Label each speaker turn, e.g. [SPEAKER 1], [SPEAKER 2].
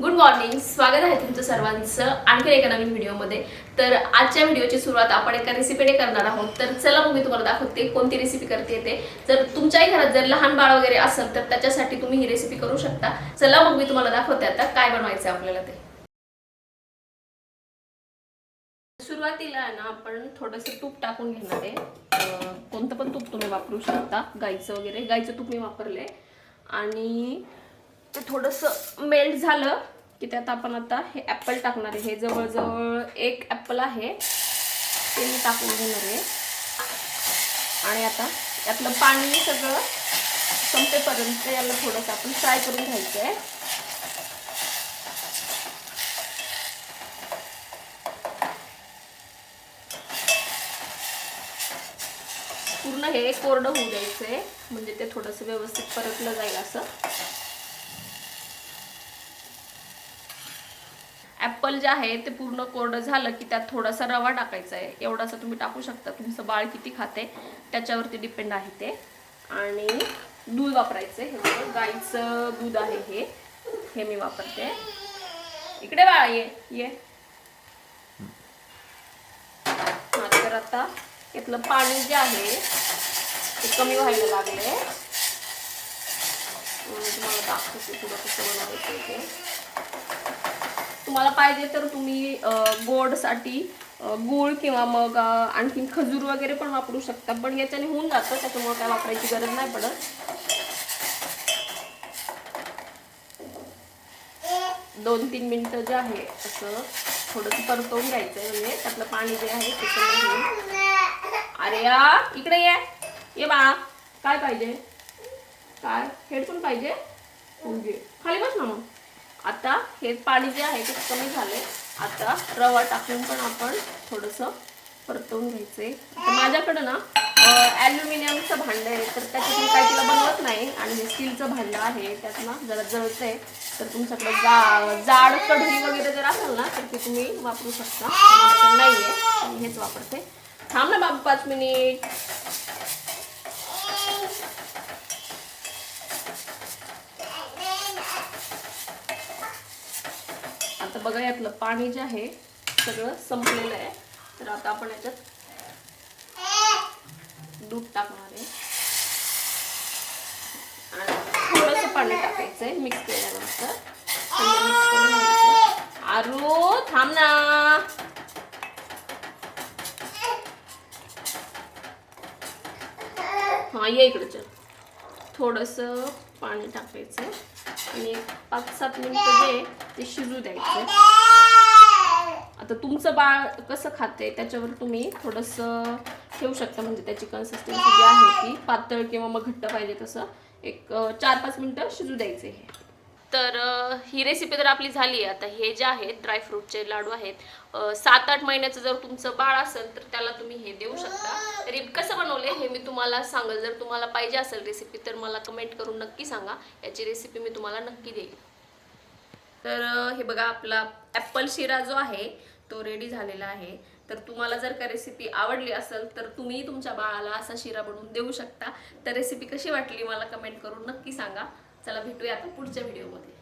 [SPEAKER 1] Good morning स्वागत आहे तुमचं सर्वांचं आणखी एका नवीन व्हिडिओमध्ये. तर आजच्या व्हिडिओची सुरुवात आपण एका रेसिपीने करणार आहोत. तर चला मग मी तुम्हाला दाखवते कोणती रेसिपी करते ते. जर तुमच्याही घरात जर लहान बाळ वगैरे असेल तर त्याच्यासाठी तुम्ही ही रेसिपी करू शकता. चला मग मी तुम्हाला दाखवते आता काय बनवायचं आपल्याला ते. सुरुवातीला आहे ना आपण थोडंसं तूप टाकून घेणार आहे. कोणतं पण तूप तुम्ही वापरू शकता. गाईचं वगैरे. गाईचं तूप मी वापरले आणि ते थोडंसं मेल्ट झालं की त्यात आपण आता हे ॲपल टाकणार आहे. हे जवळजवळ एक ॲपल आहे. ते मी टाकून घेणार आहे. आणि आता यातलं पाणी सगळं संपेपर्यंत याला थोडंसं आपण फ्राय करून घ्यायचं आहे. पूर्ण हे कोरडं होऊ द्यायचं आहे म्हणजे ते थोडंसं व्यवस्थित परतलं जाईल असं. ॲपल जे आहे ते पूर्ण कोरडं झालं की त्यात थोडासा रवा टाकायचा आहे. एवढासा तुम्ही टाकू शकता. तुमचं बाळ किती खाते त्याच्यावरती डिपेंड आहे ते. आणि दूध वापरायचं हे गाईचं दूध आहे हे. हे मी वापरते. इकडे बाळ ये ये. हा तर आता यातलं पाणी जे आहे ते कमी व्हायला लागले तुम्हाला दाखवते पुढं कसं बनवायचं ते. तुम्हाला पाहिजे तर तुम्ही गोडसाठी गूळ किंवा मग आणखीन खजूर वगैरे पण वापरू शकता. पण याच्याने होऊन जातं त्याच्यामुळे काय वापरायची गरज नाही पडत. दोन तीन मिनिटं जे आहे असं थोडंसं परतवून घ्यायचं आहे म्हणजे त्यातलं पाणी जे आहे ते अरे या इकडे ये. ये बाळा काय पाहिजे? काय? हेडफोन पाहिजे? खाली बस ना मग. हे पाणी जे आहे ते कमी झाले आता रवा टाकून पण आपण थोडंसं परतवून घ्यायचंय. आता माझ्याकडं ना ॲल्युमिनियमचं भांडं आहे तर त्याच्यात मी काही तिला बनवत नाही. आणि हे स्टीलचं भांडं आहे त्यात ना जरा जळतं आहे तर तुमच्याकडे जा जाड कढई वगैरे जर असेल ना तर ते तुम्ही वापरू शकता. नाही आहे मी हेच वापरते. थांब ना बाबू पाच मिनिट. आता बघा यातलं पाणी जे आहे सगळं संपलेलं आहे. तर आता आपण याच्यात दूध टाकणार आहे. आणि थोडंसं पाणी टाकायचं आहे मिक्स केल्यानंतर सगळं आरू थांब ना. हा ये इकडचं. थोडंसं पाणी टाकायचं आणि पाच सात मिनिटं जे ते शिजू द्यायचं. आता तुमचं बाळ कसं खाते त्याच्यावर तुम्ही थोडंसं ठेवू शकता. म्हणजे त्याची कन्सिस्टन्सी जी आहे ती पातळ किंवा मग घट्ट पाहिजे तसं एक चार पाच मिनिटं शिजू द्यायचे हे. तर ही रेसिपी तर आपली झाली आहे. आता हे जे आहेत ड्रायफ्रूटचे लाडू आहेत सात आठ महिन्याचं जर तुमचं बाळ असेल तर त्याला तुम्ही हे देऊ शकता. तरी कसं बनवले हे मी तुम्हाला सांगेल. जर तुम्हाला पाहिजे असेल रेसिपी तर मला कमेंट करून नक्की सांगा. याची रेसिपी मी तुम्हाला नक्की देईल. तर हे बघा आपला ॲपल शिरा जो आहे तो रेडी झालेला आहे. तर तुम्हाला जर का रेसिपी आवडली असेल तर तुम्ही तुमच्या बाळाला असा शिरा बनवून देऊ शकता. तर रेसिपी कशी वाटली मला कमेंट करून नक्की सांगा. चला भेटूया आता पुढच्या व्हिडिओमध्ये